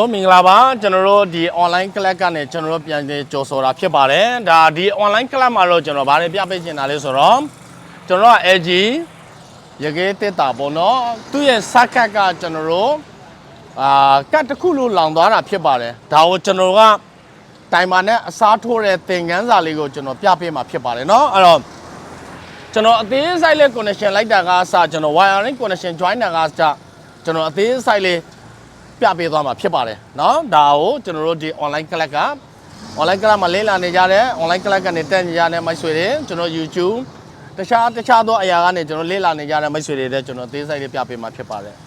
ဟုတ်မင်္ဂလာပါကျွန်တော်တို့ဒီ online class ကနေကျွန်တော်တို့ပြန်ပြီးကြော်ဆိုတာဖြစ်ပါတယ်ဒါဒီ online class မှာတော့ကျွန်တော်ဗားလေပြပေးချင်တာလေးဆိုတော့ကျွန်တော်က LG ရကေးတက်တာပေါ့နော်သူ့ရဲ့စက်ကတ်ကကျွန်တော်တို့အာကတ်တစ်ခုလို့လောင်သွားတာဖြစ်ပါတယ်ဒါကိုကျွန်တော်ကတိုင်မာနဲ့အစားထိုးတဲ့သင်ခန်းစာလေးကိုကျွန်တော်ပြပေးမှာဖြစ်ပါတယ်เนาะအဲ့တော့ကျွန်တော်အသေးစိတ်လေး connection လိုက်တာကအစကျွန်တော် wiring connection join တာကစကျွန်တော်အသေးစိတ်လေး ပြပေးသွားမှာဖြစ်ပါတယ်เนาะဒါကိုကျွန်တော်တို့ဒီ online class က online class မှာလေ့လာနေကြတဲ့ online class ကနေတက်နေကြတဲ့မိတ်ဆွေတွေကျွန်တော် YouTube တခြားတခြားသောအရာကနေကျွန်တော်လေ့လာနေကြတဲ့မိတ်ဆွေတွေလည်းကျွန်တော်အသေးစိတ်လေးပြပေးမှာဖြစ်ပါတယ်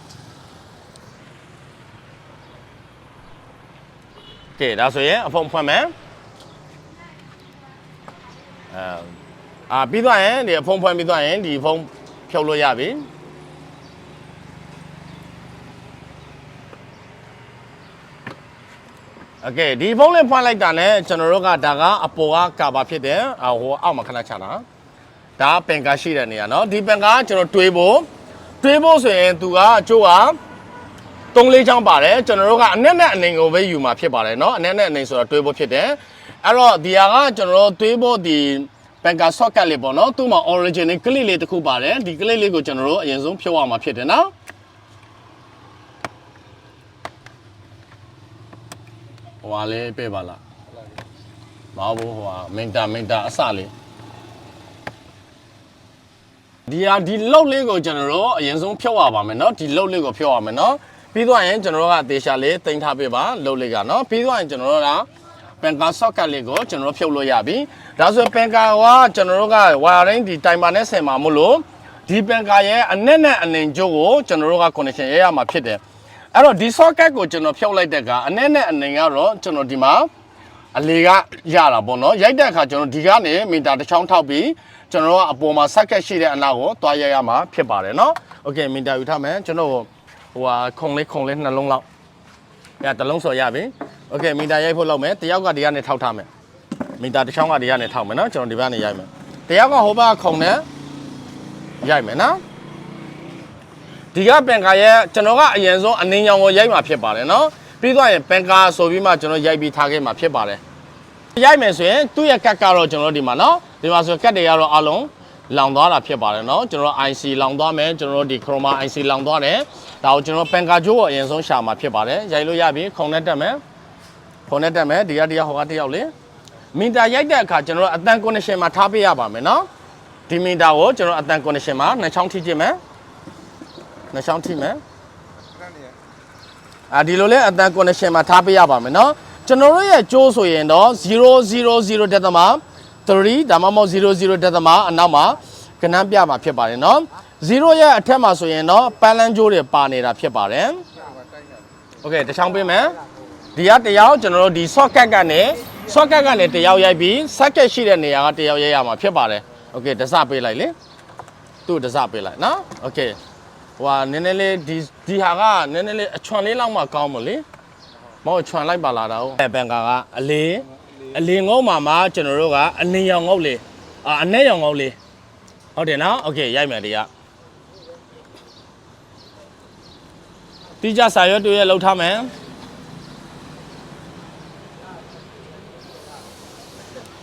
ကဲဒါဆိုရင်အဖုံဖွင့်မယ်အဲအာပြီးသွားရင်ဒီအဖုံဖွင့်ပြီးသွားရင်ဒီဖုံဖြုတ်လို့ရပြီ โอเคဒီဖုန်းလေးဖွင့်လိုက်တာနဲ့ကျွန်တော်တို့ကဒါကအပေါ်ကကာဘာဖြစ်တယ်အဟိုအောက်မှာခဏချတာဒါပင်ကာရှိတဲ့နေရာเนาะဒီပင်ကာကကျွန်တော်တွေးဖို့တွေးဖို့ဆိုရင်သူကအကျိုးကသုံးလေးချောင်းပါတယ်ကျွန်တော်တို့ကအနက်နဲ့အနေကိုပဲယူมาဖြစ်ပါတယ်เนาะအနက်နဲ့အနေဆိုတာတွေးဖို့ဖြစ်တယ်အဲ့တော့ဒီဟာကကျွန်တော်တို့တွေးဖို့ဒီပင်ကာ socket လေးပေါ့เนาะသူ့မှာ original clip လေးတစ်ခုပါတယ်ဒီ clip လေးကိုကျွန်တော်တို့အရင်ဆုံးဖြုတ်အောင်มาဖြစ်တယ်เ ဟိုဟာလေးပြပါလားမဟုတ်ဘူးဟိုဟာမင်တာမင်တာအစလေးဒီဟာဒီလုတ်လေးကိုကျွန်တော်တို့အရင်ဆုံးဖြုတ်ရပါမယ်เนาะဒီလုတ်လေးကိုဖြုတ်ရမယ်เนาะပြီးသွားရင်ကျွန်တော်တို့ကတေချာလေးတင်ထားပေးပါလုတ်လေးကเนาะပြီးသွားရင်ကျွန်တော်တို့ကပန်ကာဆော့ကတ်လေးကိုကျွန်တော်တို့ဖြုတ်လို့ရပြီဒါဆိုပန်ကာကကျွန်တော်တို့ကဝါရင်းဒီတိုင်မာနဲ့ဆင်မှာမို့လို့ဒီပန်ကာရဲ့အနက်နဲ့အနင်ကျိုးကိုကျွန်တော်တို့က connection ရရမှာဖြစ်တယ် အဲ့တော့ဒီ socket ကိုကျွန်တော်ဖြုတ်လိုက်တဲ့ကအနဲ့နဲ့အနေကတော့ကျွန်တော်ဒီမှာအလေကရတာပေါ့နော်ရိုက်တဲ့အခါကျွန်တော်ဒီကနေမီတာတစ်ချောင်းထောက်ပြီးကျွန်တော်ကအပေါ်မှာ socket ရှိတဲ့အနာကိုသွားရရမှာဖြစ်ပါတယ်နော်โอเคမီတာယူထားမယ်ကျွန်တော်ဟိုဟာခုံလေးခုံလေးနှလုံးလောက်ရတစ်လုံးစော်ရပြီโอเคမီတာရိုက်ဖို့လုပ်မယ်တယောက်ကဒီကနေထောက်ထားမယ်မီတာတစ်ချောင်းကဒီကနေထောက်မယ်နော်ကျွန်တော်ဒီဘက်ကနေရိုက်မယ်တယောက်ကဟိုဘက်ခုံနဲ့ရိုက်မယ်နော် ဒီကပန်ကာရဲ့ကျွန်တော်ကအရင်ဆုံးအနင်းရောင်ကိုရိုက်မှာဖြစ်ပါတယ်နော်ပြီးသွားရင်ပန်ကာဆိုပြီးမှကျွန်တော်ရိုက်ပြီးထားခဲ့မှာဖြစ်ပါတယ်ရိုက်မယ်ဆိုရင်သူ့ရဲ့ကတ်ကတော့ကျွန်တော်တို့ဒီမှာနော်ဒီမှာဆိုကတ်တွေကတော့အလုံးလောင်သွားတာဖြစ်ပါတယ်နော်ကျွန်တော် IC လောင်သွားမယ်ကျွန်တော်တို့ဒီ Chroma IC လောင်သွားတယ်ဒါကိုကျွန်တော်ပန်ကာဂျိုးကိုအရင်ဆုံးရှာမှာဖြစ်ပါတယ်ရိုက်လို့ရပြီခုံနဲ့တက်မယ်ခုံနဲ့တက်မယ်ဒီကတရားဟောကတယောက်လေမီတာရိုက်တဲ့အခါကျွန်တော်တို့အတန် connection မှာထားပေးရပါမယ်နော်ဒီမီတာကိုကျွန်တော်အတန် connection မှာနှစ်ချောင်းထိကြည့်မယ် နှစ်ချောင်းထိမယ်အာဒီလိုလဲအတန် connection မှာထားပေးရပါမယ်เนาะကျွန်တော်တို့ရဲ့ကြိုးဆိုရင်တော့000တက်သမ3ဒါမှမဟုတ်00တက်သမအနောက်မှာကဏ္ဍပြမှာဖြစ်ပါတယ်เนาะ0ရဲ့အထက်မှာဆိုရင်တော့ပန်းလန်းကြိုးတွေပါနေတာဖြစ်ပါတယ်โอเคတစ်ချောင်းပေးမယ်ဒီကတယောက်ကျွန်တော်တို့ဒီ socket ကနေ socket ကနေတယောက်ရိုက်ပြီး socket ရှိတဲ့နေရာကတယောက်ရိုက်ရမှာဖြစ်ပါတယ်โอเคတစပေးလိုက်လေသူ့တစပေးလိုက်နော်โอเค ဟိုဟာနည်းနည်းလေးဒီဒီဟာကနည်းနည်းလေးအချွန်လေးလောက်မှကောင်းမလို့မဟုတ်ချွန်လိုက်ပါလာတာဟုတ်ဘန်ကာကအလေးအလေးငုံမှာမှကျွန်တော်တို့ကအနည်းရောင်ငုံလေးအာအနဲ့ရောင်ငုံလေးဟုတ်တယ်နော်โอเคရိုက်မယ်ဒီကတိကျစာရွက်တွေရလောက်ထားမယ်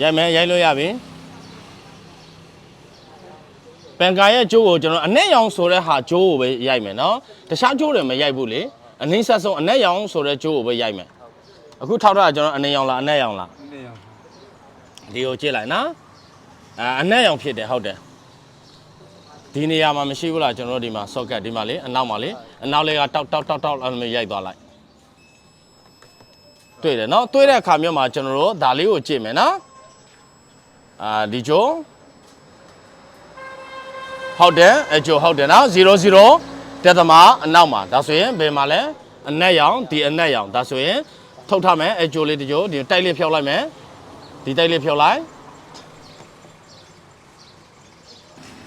ရိုက်မယ်ရိုက်လို့ရပြီ ပန်ကာရဲ့ကျိုးကိုကျွန်တော်အနဲ့ရောင်ဆိုတဲ့ဟာကျိုးကိုပဲရိုက်မယ်နော်တခြားကျိုးတွေမရိုက်ဘူးလေအနည်းဆက်ဆုံးအနဲ့ရောင်ဆိုတဲ့ကျိုးကိုပဲရိုက်မယ်အခုထောက်ထားတာကျွန်တော်အနဲ့ရောင်လားအနဲ့ရောင်လားဒီကိုကြည့်လိုက်နော်အာအနဲ့ရောင်ဖြစ်တယ်ဟုတ်တယ်ဒီနေရာမှာမရှိဘူးလားကျွန်တော်တို့ဒီမှာ socket ဒီမှာလေအနောက်မှာလေအနောက်လေးကတောက်တောက်တောက်တောက်အဲ့လိုမျိုးရိုက်သွားလိုက်တွေ့တယ်နော်တွေ့တဲ့အခါမျိုးမှာကျွန်တော်တို့ဒါလေးကိုကြည့်မယ်နော်အာဒီကျိုး ဟုတ်တယ်အကျိုးဟုတ်တယ်နော်00တက်သမားအနောက်မှာဒါဆိုရင်ဘယ်မှာလဲအနက်ရောင်ဒီအနက်ရောင်ဒါဆိုရင်ထုတ်ထားမယ်အကျိုးလေးတကြိုဒီတိုက်လေးဖြောက်လိုက်မယ်ဒီတိုက်လေးဖြောက်လိုက်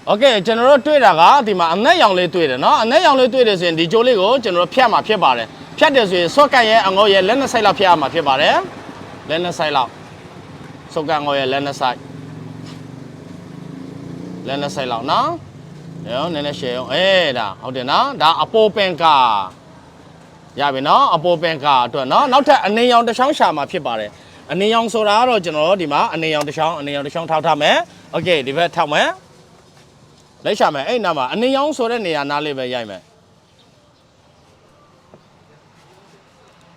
โอเคကျွန်တော်တို့တွေ့တာကဒီမှာအနက်ရောင်လေးတွေ့တယ်เนาะအနက်ရောင်လေးတွေ့တယ်ဆိုရင်ဒီကြိုးလေးကိုကျွန်တော်တို့ဖြတ်မှာဖြစ်ပါတယ်ဖြတ်တယ်ဆိုရင်ဆော့ကတ်ရဲ့အငုတ်ရဲ့လက်နှစ်ဆိုင်လောက်ဖြတ်ရမှာဖြစ်ပါတယ်လက်နှစ်ဆိုင်လောက်ဆော့ကတ်ငုတ်ရဲ့လက်နှစ်ဆိုင်လက်နှစ်ဆိုင်လောက်เนาะ ရောနည်းနည်းရှယ်အောင်အေးဒါဟုတ်တယ်နော်ဒါအပေါ်ပင်ကာ ရပြီနော်အပေါ်ပန်ကာအတွက်နော်နောက်ထပ်အနေရောင်တစ်ချောင်းရှာမှာဖြစ်ပါတယ်အနေရောင်ဆိုတာကတော့ကျွန်တော်တို့ဒီမှာအနေရောင်တစ်ချောင်းအနေရောင်တစ်ချောင်းထောက်ထားမယ်โอเคဒီဘက်ထောက်မယ်လိုက်ရှာမယ်အဲ့နားမှာအနေရောင်ဆိုတဲ့နေရာနားလေးပဲရိုက်မယ်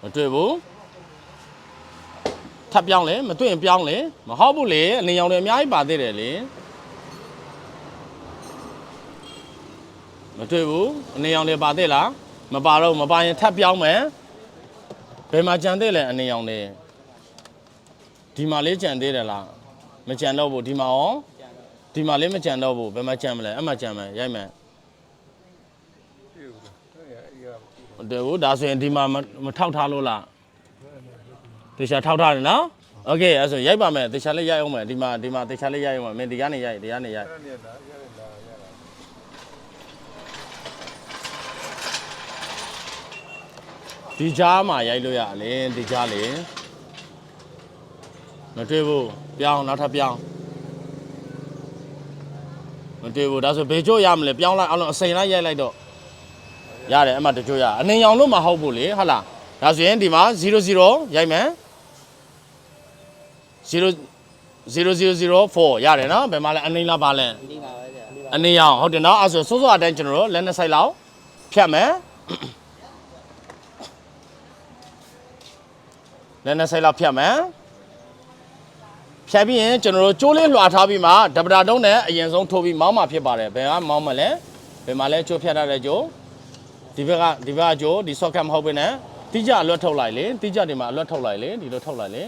မတွေ့ဘူးထပ်ပြောင်းလေမတွေ့ရင်ပြောင်းလေမဟုတ်ဘူးလေအနေရောင်တွေအများကြီးပါသေးတယ်လေ မတွေ့ဘူးအနေရောင်တွေပါသေးလားမပါတော့ဘူးမပါရင်ထပ်ပြောင်းမယ်ဘယ်မှာကြံသေးလဲအနေရောင်တွေဒီမှာလေးကြံသေးတယ်လားမကြံတော့ဘူးဒီမှာရောဒီမှာလေးမကြံတော့ဘူးဘယ်မှာကြံမလဲအဲ့မှာကြံမယ်ရိုက်မယ်မတွေ့ဘူးဒါဆိုရင်ဒီမှာမမထောက်ထားလို့လားတေချာထောက်ထားတယ်နော်โอเคအဲ့ဆိုရိုက်ပါမယ်တေချာလေးရိုက်အောင်မယ်ဒီမှာဒီမှာတေချာလေးရိုက်အောင်မယ်မင်းဒီကနေရိုက်ဒီကနေရိုက် ဒီကြားမှာရိုက်လို့ရတယ်ဒီကြားလေမတွေ့ဘူးပြောင်းနောက်ထပ်ပြောင်းမတွေ့ဘူးဒါဆိုဘေချို့ရမလဲပြောင်းလိုက်အောင်လို့အစိမ်လိုက်ရိုက်လိုက်တော့ရတယ်အမှတချို့ရအနေရောင်လို့မဟုတ်ဘူးလေဟုတ်လားဒါဆိုရင်ဒီမှာ00ရိုက်မယ်0 0004ရတယ်နော်ဘယ်မှာလဲအနေလားပါလဲဒီမှာပဲဗျာအနေရောင်ဟုတ်တယ်နော်အဲ့ဆိုစိုးစိုးအတိုင်းကျွန်တော်တို့လက်နှစ်ဆိုင်လောက်ဖြတ်မယ် လည်း20လောက်ဖြတ်မယ်ဖြတ်ပြီးရင်ကျွန်တော်တို့ကျိုးလေးလွှာထားပြီးမှဒပတာတုံးနဲ့အရင်ဆုံးထိုးပြီးမောင်းမှဖြစ်ပါတယ်ဘယ်ကမောင်းမလဲဘယ်မှာလဲကျိုးဖြတ်ရတဲ့ကျိုးဒီဘက်ကဒီဘက်ကကျိုးဒီ socket မဟုတ်ဘဲနဲ့တိကျအလွတ်ထုတ်လိုက်လေတိကျဒီမှာအလွတ်ထုတ်လိုက်လေဒီလိုထုတ်လိုက်လေ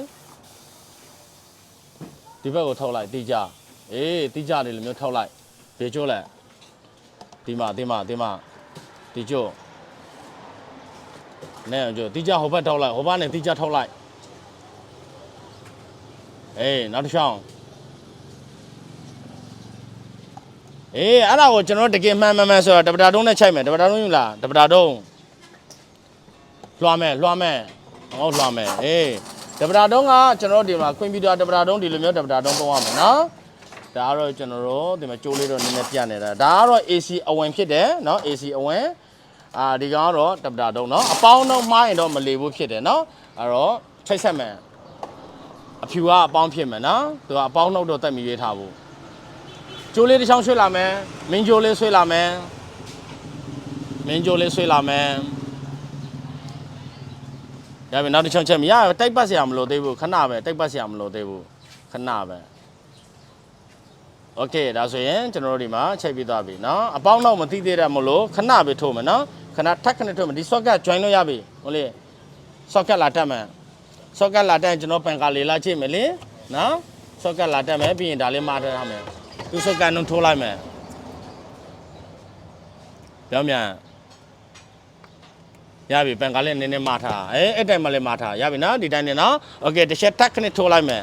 ဒီဘက်ကိုထုတ်လိုက်တိကျအေးတိကျနေလိုမျိုးထုတ်လိုက်ဘေကျိုးလက်ဒီမှာဒီမှာဒီမှာဒီကျိုးနဲ့ကျိုးတိကျဟိုဘက်ထုတ်လိုက်ဟိုဘက်နဲ့တိကျထုတ်လိုက် အေးအဲ့ဒါကိုကျွန်တော်တို့တကယ်မှန်မှန်မှန်ဆိုတော့တပတာတုံးနဲ့ချိုက်မယ်တပတာတုံးယူလားတပတာတုံးလွှမ်းမယ်လွှမ်းမယ်ဟောလွှမ်းမယ်အေးတပတာတုံးကကျွန်တော်တို့ဒီမှာကွန်ပျူတာတပတာတုံးဒီလိုမျိုးတပတာတုံးသုံးရမယ်နော် ဒါကတော့ကျွန်တော်တို့ဒီမှာကြိုးလေးတော့နည်းနည်းပြနေတာဒါကတော့ AC အဝင်ဖြစ်တယ်เนาะ AC အဝင်အာဒီကောင်ကတော့တပတာတုံးเนาะအပေါင်းတော့မှားရင်တော့မလေဘူးဖြစ်တယ်เนาะအဲ့တော့ချိတ်ဆက်မယ် အဖြူကအပေါင်းဖြစ်မယ်เนาะသူကအပေါင်းနှုတ်တော့တက်မီရေးထားဘူးကြိုးလေးတစ်ချောင်းဆွဲလာမယ်မင်းကြိုးလေးဆွဲလာမယ်မင်းကြိုးလေးဆွဲလာမယ်ရပြီနောက်တစ်ချောင်းချက်မရတိုက်ပတ်စရာမလိုသေးဘူးခဏပဲတိုက်ပတ်စရာမလိုသေးဘူးခဏပဲ โอเคဒါဆိုရင်ကျွန်တော်တို့ဒီမှာချိန်ပြီးသွားပြီเนาะအပေါင်းတော့မသိသေးတယ်မလို့ခဏပဲထိုးမယ်เนาะခဏထက်ခဏထိုးမယ်ဒီ socket join လို့ရပြီဟုတ်လေ socket လာတက်မယ် socket လာတက်ရင်ကျွန်တော်ပန်ကာလေးလာချိတ်မယ်လေเนาะ socket လာတက်မယ်ပြီးရင်ဒါလေးမှားထားမယ်သူ socket နှုတ်ထိုးလိုက်မယ်ပြောင်းမြန်ရပြီပန်ကာလေးနည်းနည်းမှားထားအဲအဲ့တိုင်မှလည်းမှားထားရပြီเนาะဒီတိုင်းနဲ့เนาะโอเคတစ်ချက်တက်ခဏထိုးလိုက်မယ်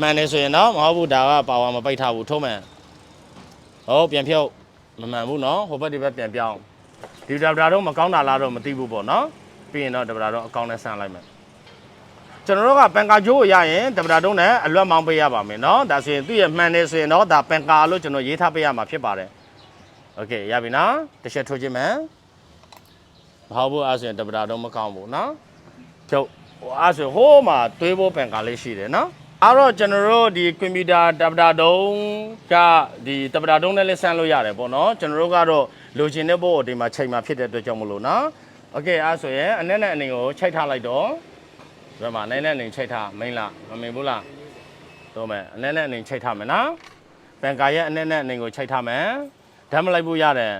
မှန်တယ်ဆိုရင်တော့မဟုတ်ဘူးဒါကပါဝါမပိတ်ထားဘူးထုံးမယ်ဟုတ်ပြန်ဖြုတ်မမှန်ဘူးเนาะဟိုဘက်ဒီဘက်ပြန်ပြောင်းဒီဒဗတာတော့မကောင်းတာလားတော့မသိဘူးပေါ့เนาะပြီးရင်တော့ဒဗတာတော့အကောင်းနဲ့ဆန်းလိုက်မယ် ကျွန်တော်တို့ကပန်ကာဂျိုးကိုရရင်ဒဗတာတုံးနဲ့အလွတ်မောင်းပေးရပါမယ်เนาะဒါဆိုရင်သူ့ရဲ့မှန်တယ်ဆိုရင်တော့ဒါပန်ကာလို့ကျွန်တော်ရေးထားပေးရမှာဖြစ်ပါတယ်โอเคရပြီနော်တစ်ချက်ထိုးခြင်းမယ်မဟုတ်ဘူးအဲ့ဆိုရင်ဒဗတာတော့မကောင်းဘူးเนาะဖြုတ်ဟိုအဲ့ဆိုဟိုးမှာတွေးဖို့ပန်ကာလေးရှိတယ်เนาะ အဲ့တော့ကျွန်တော်တို့ဒီကွန်ပျူတာတပတာတုံးကဒီတပတာတုံးနဲ့လည်းဆန်းလို့ရတယ်ပေါ့နော်ကျွန်တော်တို့ကတော့လိုချင်တဲ့ဘို့ကိုဒီမှာချိန်မှာဖြစ်တဲ့အတွက်ကြောင့်မလို့နော်โอเคအဲ့ဆိုရင်အနဲ့နဲ့အနေကိုချိန်ထားလိုက်တော့ ဒီမှာနဲ့နဲ့အနေချိန်ထားမိန်လားမမိန်ဘူးလားတော့မယ်အနဲ့နဲ့အနေချိန်ထားမယ်နော်ပန်ကာရဲ့အနဲ့နဲ့အနေကိုချိန်ထားမယ်ဓာတ်မလိုက်ဘူးရတယ်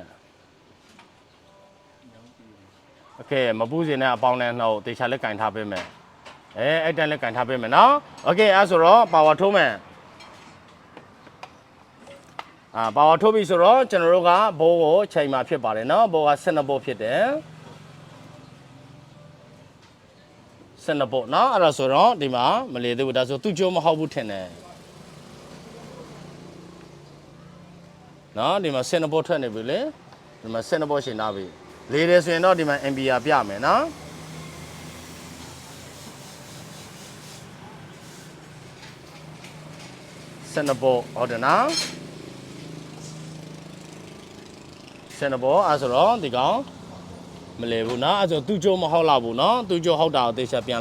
โอเคမပူးစင်တဲ့အပေါင်းနဲ့နှုတ်တေချာလက်ကင်ထားပေးမယ် အဲအဲ့တန်းလည်းကန်ထားပေးမယ်နော်โอเคအဲ့ဆိုတော့ပါဝါထိုးမယ်အာပါဝါထိုးပြီဆိုတော့ကျွန်တော်တို့ကဘိုးကိုချိန်မှာဖြစ်ပါတယ်နော်ဘိုးက12ဘိုးဖြစ်တယ် 12ဘိုးနော်အဲ့ဒါဆိုတော့ဒီမှာမလေသေးဘူးဒါဆိုသူ့ကျိုးမဟုတ်ဘူးထင်တယ်နော်ဒီမှာ12ဘိုးထွက်နေပြီလေဒီမှာ12ဘိုးရှင်ထားပြီလေးတယ်ဆိုရင်တော့ဒီမှာ MBR ပြမယ်နော်စနဘောဟုတ်တယ်နော်စနဘောအဲဆိုတော့ဒီကောင် မလဲဘူးเนาะအဲ့ဆိုသူ့ကြိုးမဟုတ်တော့ဘူးเนาะသူ့ကြိုးဟုတ်တာကိုသေချာပြန်